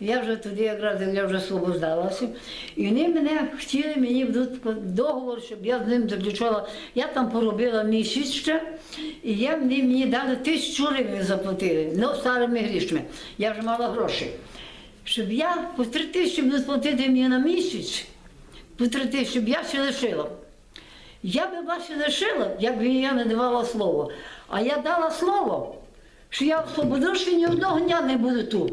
Я вже тоді якраз я вже освобождалася, і вони мене хотіли мені вдуть договор, щоб я з ним заключала. Я там поробила місяць ще, і я, вони мені дали тисячу гривень заплатили, ну старими грішми. Я вже мала гроші. Щоб я по три тисячі будуть платити мені на місяць, по три тисячі, щоб я ще лишила. Я би вас ще лишила, якби я не давала слово. А я дала слово, що я освободу, що ні одного дня не буду тут.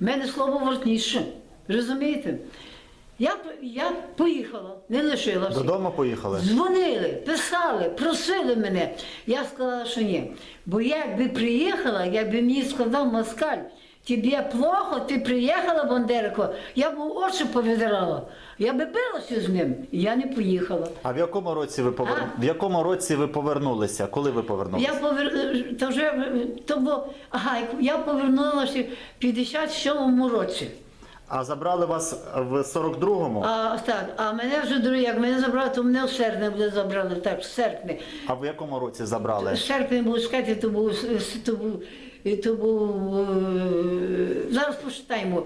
Мене слово вартніше. Розумієте? Я, я поїхала, не лишилася. Додому поїхали? Дзвонили, писали, просили мене. Я сказала, що ні. Бо я якби приїхала, якби мені сказав москаль, тобі плохо, ти приїхала, Бандерико, я б очі повідирала. Я би билася з ним, і я не поїхала. А в якому році ви повер... А? в якому році ви повернулися? Коли ви повернулися? Я повер... то вже то було... ага, я повернулася в 57-му році. А забрали вас в 42-му? А так, а мене вже друге, як мене забрали, то мене в серпні буде забрали, так, в серпні. А в якому році забрали? В серпні був сказати, то був, то був, то був е, зараз почитаємо.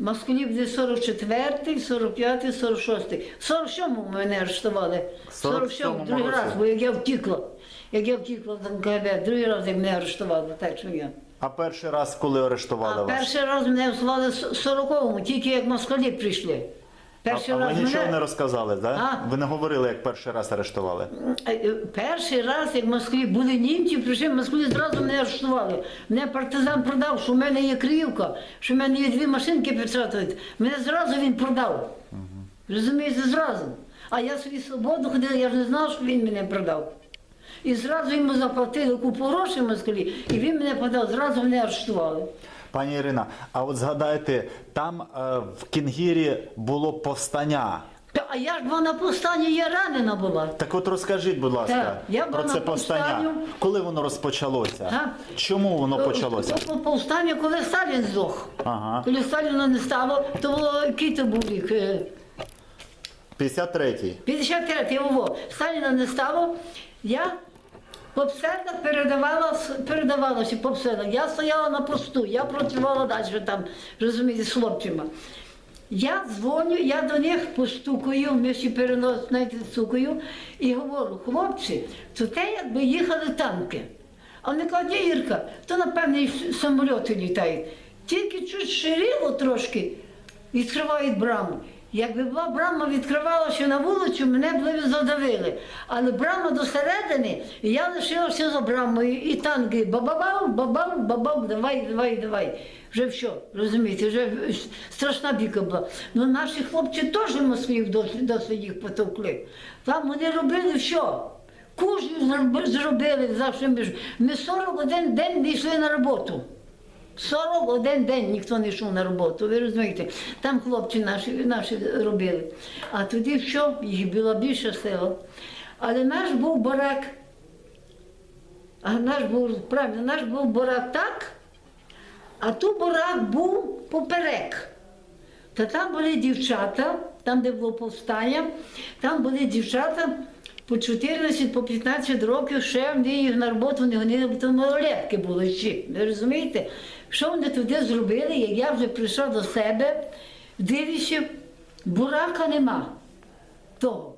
Москві буде 44, 45, 46. 47 мене арештували. 47, 47-му другий раз, бо як я втікла. Як я втікла з НКВД, другий раз як мене арештували, так що я. А перший раз, коли арештували А вас? перший раз мене звали в 40-му, тільки як москалі прийшли. Перший а раз ви нічого мене... не розказали, так? А? Ви не говорили, як перший раз арештували? Е, е, Перший раз, як в Москві були німці, прийшли в Москві, зразу мене арештували. Мене партизан продав, що в мене є криївка, що в мене є дві машинки печатають. Мене зразу він продав. Розумієте, зразу. А я собі свободу ходила, я ж не знала, що він мене продав. І зразу йому заплатили купу грошей в Москві, і він мене подав, зразу мене арештували. Пані Ірина, а от згадайте, там е, в Кінгірі було повстання. Та, а я ж була на повстанні, я ранена була. Так от розкажіть, будь ласка, Так, я про була це на повстання. повстанню. Коли воно розпочалося? Ага. Чому воно почалося? То було повстання, коли Сталін здох. Ага. Коли Сталіна не стало, то було який то був рік? Е, 53-й. 53 його. Сталіна не стало. Я по селах передавала, передавалася по селах. Я стояла на посту, я працювала далі там, розумієте, з хлопцями. Я дзвоню, я до них постукаю, ми всі перенос, знаєте, стукаю, і говорю, хлопці, то те, якби їхали танки. А вони кажуть, «Ні, Ірка, то напевне і самольоти літають. Тільки чуть ширило трошки, відкривають браму. Якби була брама відкривалася на вулицю, мене б ви задавили. Але брама до середини, і я лишилася за брамою, і танки бабабав, бабав, бабав, давай, давай, давай. Вже все, розумієте, вже страшна біка була. Ну наші хлопці теж в Москві досить, їх потовкли. Там вони робили все. Зроби- зробили, завжди. Ми 41 день не йшли на роботу. 41 день ніхто не йшов на роботу, ви розумієте, там хлопці наші, наші робили. А тоді що, їх була більша сила. Але наш був барак, а наш був, правильно, наш був барак так, а ту барак був поперек. Та там були дівчата, там, де було повстання, там були дівчата по 14, по 15 років, ще вони їх на роботу бо то малолетки були ще. Ви розумієте? Що вони туди зробили, як я вже прийшла до себе, дивлюся, бурака нема того.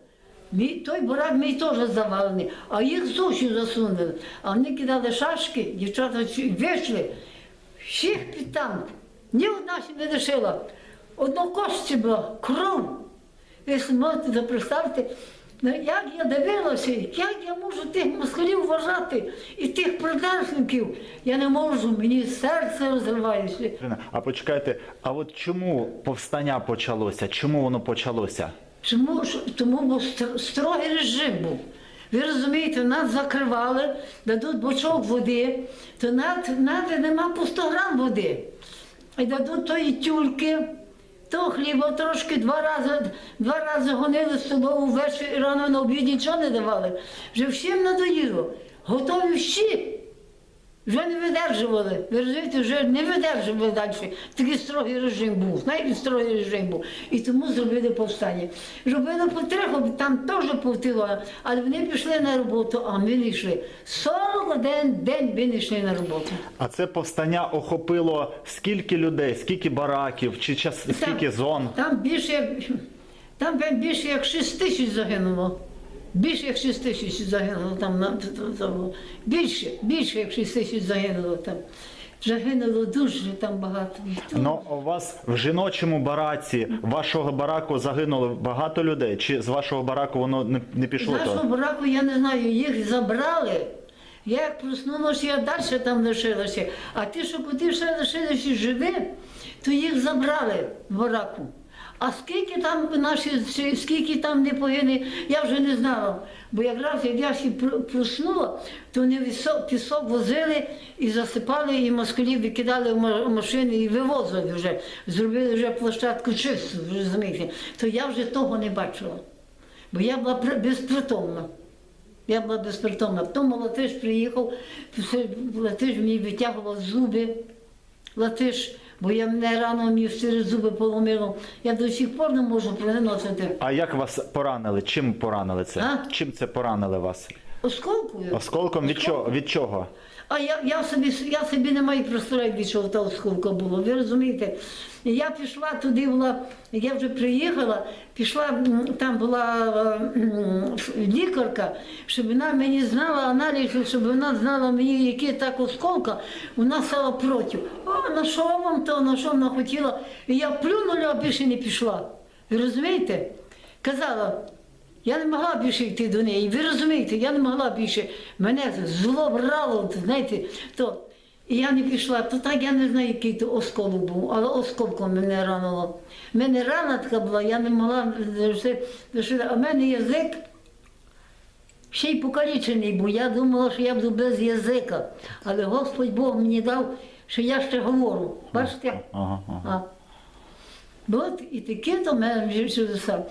Мій, той бурак мій теж завалений, а їх суші засунули. А вони кидали шашки, дівчата вийшли, всіх під танк. Ні одна ще не лишила. Одно кості була, кров. Ви можете представити, як я дивилася, як я можу тих москалів вважати і тих продажників. Я не можу, мені серце розривається. А почекайте, а от чому повстання почалося? Чому воно почалося? Чому тому був строгий режим був. Ви розумієте, нас закривали, дадуть бочок води, то над, над нема по 100 грам води. І дадуть тої тюльки, то хліба трошки два рази, два рази гонили собою ввечері рано на обід нічого не давали. Вже всім надоїло. Готові всі. Вже не видержували. Ви розумієте, вже не видержували далі. Такий строгий режим був, знаєте, строгий режим був. І тому зробили повстання. Робили потроху, там теж повтило, але вони пішли на роботу, а ми не йшли. 41 день ми не йшли на роботу. А це повстання охопило скільки людей, скільки бараків, чи час, скільки зон? Там більше там більше як 6 тисяч загинуло. Більше як 6 тисяч загинуло там більше, більше як 6 тисяч загинуло там. Загинуло дуже там багато. Ну, у вас в жіночому бараці вашого бараку загинуло багато людей? Чи з вашого бараку воно не, не З пішло? нашого То? браку я не знаю, їх забрали. Я як проснулася, я далі там лишилася. А ті, що куди ще лишилися живі, то їх забрали в бараку. А скільки там наші, скільки там не погине, я вже не знала. Бо якраз як я ще пр- проснула, то вони пісок возили і засипали, і москалів викидали в ма- машини і вивозили вже. Зробили вже площадку чисту, ви розумієте. То я вже того не бачила. Бо я була при- безпритомна. Я була безпритомна. Потім Латиш приїхав, Латиш мені витягував зуби. Латиш, бо я мене рано мені чотири зуби поломило. Я до сих пор не можу приносити. А як вас поранили? Чим поранили це? А? Чим це поранили вас? Осколкою. Осколком від чого? Від чого? А я, я, собі, я собі не маю представляти, від чого та осколка було. Ви розумієте? Я пішла туди, була, я вже приїхала, пішла, там була е, лікарка, щоб вона мені знала аналіз, щоб вона знала мені, які так осколка, вона стала проти. А на що вам то, на що вона хотіла? І я плюнула, а більше не пішла. Ви розумієте? Казала, я не могла більше йти до неї. Ви розумієте, я не могла більше. Мене зло брало, знаєте, то. І я не пішла, то так я не знаю, який то осколок був, але осколком мене ранило. У мене рана така була, я не могла, все- все- а в мене язик ще й покалічений був. Я думала, що я буду без язика. Але Господь Бог мені дав, що я ще говорю. Бачите? Ага, ага. А. От і таке то мене чудеса.